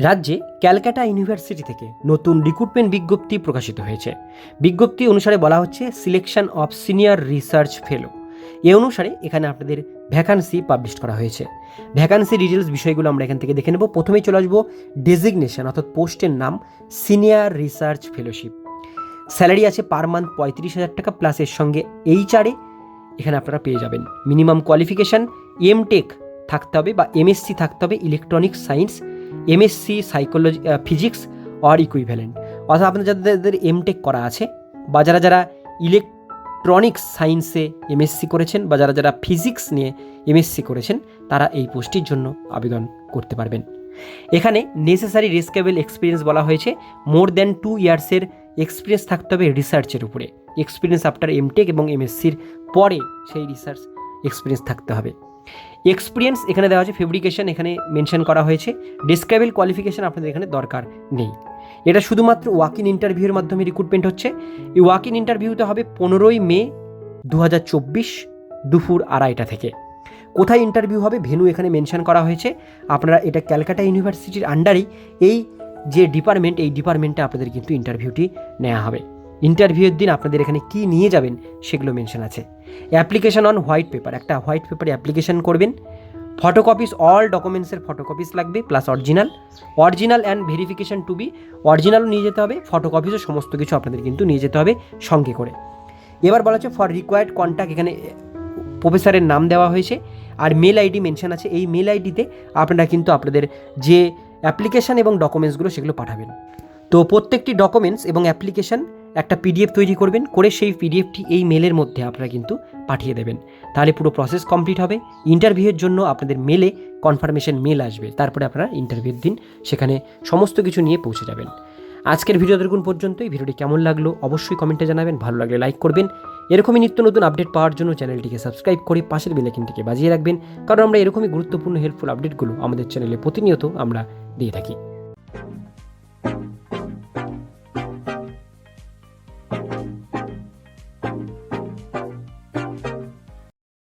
রাজ্যে ক্যালকাটা ইউনিভার্সিটি থেকে নতুন রিক্রুটমেন্ট বিজ্ঞপ্তি প্রকাশিত হয়েছে। বিজ্ঞপ্তি অনুসারে বলা হচ্ছে, selection of senior research fellow. এ অনুসারে এখানে আপনাদের ভ্যাকান্সি পাবলিশ করা হয়েছে। ভ্যাকান্সি ডিটেলস বিষয়গুলো আমরা এখান থেকে দেখে নেব। প্রথমেই চলে আসব ডেজিগনেশন, অর্থাৎ পোস্টের নাম, সিনিয়র রিসার্চ ফেলোশিপ। স্যালারি আছে পার মান্থ পঁয়ত্রিশ হাজার টাকা, প্লাস এর সঙ্গে এইচআরে এখানে আপনারা পেয়ে যাবেন। মিনিমাম কোয়ালিফিকেশান এমটেক থাকতে হবে বা এমএসসি থাকতে হবে, electronics science MSc psychology physics or equivalent অর্থাৎ আপনাদের যাদের এমটেক করা আছে, বা যারা যারা ইলেকট্রনিক্স সায়েন্সে এমএসসি করেছেন, বা যারা যারা ফিজিক্স নিয়ে এমএসসি করেছেন, তারা এই পোস্টটির জন্য আবেদন করতে পারবেন। এখানে নেসেসারি রিস্কেবল এক্সপিরিয়েন্স বলা হয়েছে। মোর দ্যান টু ইয়ার্সের এক্সপিরিয়েন্স থাকতে হবে রিসার্চের উপরে। এক্সপিরিয়েন্স আফটার এমটেক এবং এমএসসির পরে সেই রিসার্চ এক্সপিরিয়েন্স থাকতে হবে। এক্সপিরিয়েন্স এখানে দেওয়া আছে ফেব্রিকেশন এখানে মেনশন করা হয়েছে ডিসক্রাইবেল কোয়ালিফিকেশন আপনাদের এখানে দরকার নেই। এটা শুধুমাত্র ওয়াক ইন ইন্টারভিউর মাধ্যমে রিক্রুটমেন্ট হচ্ছে। এই ওয়াক ইন ইন্টারভিউতে হবে পনেরোই মে দু হাজার চব্বিশ দুপুর আড়াইটা থেকে। কোথায় ইন্টারভিউ হবে? ভেনু এখানে মেনশন করা হয়েছে। আপনারা এটা ক্যালকাটা ইউনিভার্সিটির আন্ডারেই এই যে ডিপার্টমেন্ট এই ডিপার্টমেন্টে আপনাদের কিন্তু ইন্টারভিউটি নেওয়া হবে। ইন্টারভিউয়ের দিন আপনাদের এখানে কি নিয়ে যাবেন সেগুলো মেনশন আছে। অ্যাপ্লিকেশন অন হোয়াইট পেপার একটা হোয়াইট পেপারে অ্যাপ্লিকেশন করবেন। ফটোকপিস অল ডকুমেন্টসের ফটোকপিস লাগবে plus original original and verification to be অরিজিনালও নিয়ে যেতে হবে ফটোকপিসও সমস্ত কিছু আপনাদের কিন্তু নিয়ে যেতে হবে সঙ্গে করে। এবার বলা হচ্ছে ফর রিকোয়ার্ড কন্ট্যাক্ট এখানে প্রফেসরের নাম দেওয়া হয়েছে, আর মেল আইডি মেনশন আছে। এই মেল আইডিতে আপনারা কিন্তু আপনাদের যে অ্যাপ্লিকেশান এবং ডকুমেন্টসগুলো সেগুলো পাঠাবেন। তো প্রত্যেকটি ডকুমেন্টস এবং অ্যাপ্লিকেশান একটা পিডিএফ তৈরি করবেন, করে সেই পিডিএফটি এই মেলের মধ্যে আপনারা কিন্তু পাঠিয়ে দেবেন। তাহলে পুরো প্রসেস কমপ্লিট হবে। ইন্টারভিউয়ের জন্য আপনাদের মেলে কনফার্মেশন মেল আসবে। তারপরে আপনারা ইন্টারভিউর দিন সেখানে সমস্ত কিছু নিয়ে পৌঁছে যাবেন। আজকের ভিডিও দেখুন পর্যন্ত এই ভিডিওটি কেমন লাগল অবশ্যই কমেন্টে জানাবেন। ভালো লাগলে লাইক করবেন। এরকমই নিত্য নতুন আপডেট পাওয়ার জন্য চ্যানেলটিকে সাবস্ক্রাইব করে পাশের বেলাইকিনটিকে বাজিয়ে রাখবেন। কারণ আমরা এরকমই গুরুত্বপূর্ণ হেল্পফুল আপডেটগুলো আমাদের চ্যানেলে প্রতিনিয়ত আমরা দিয়ে থাকি।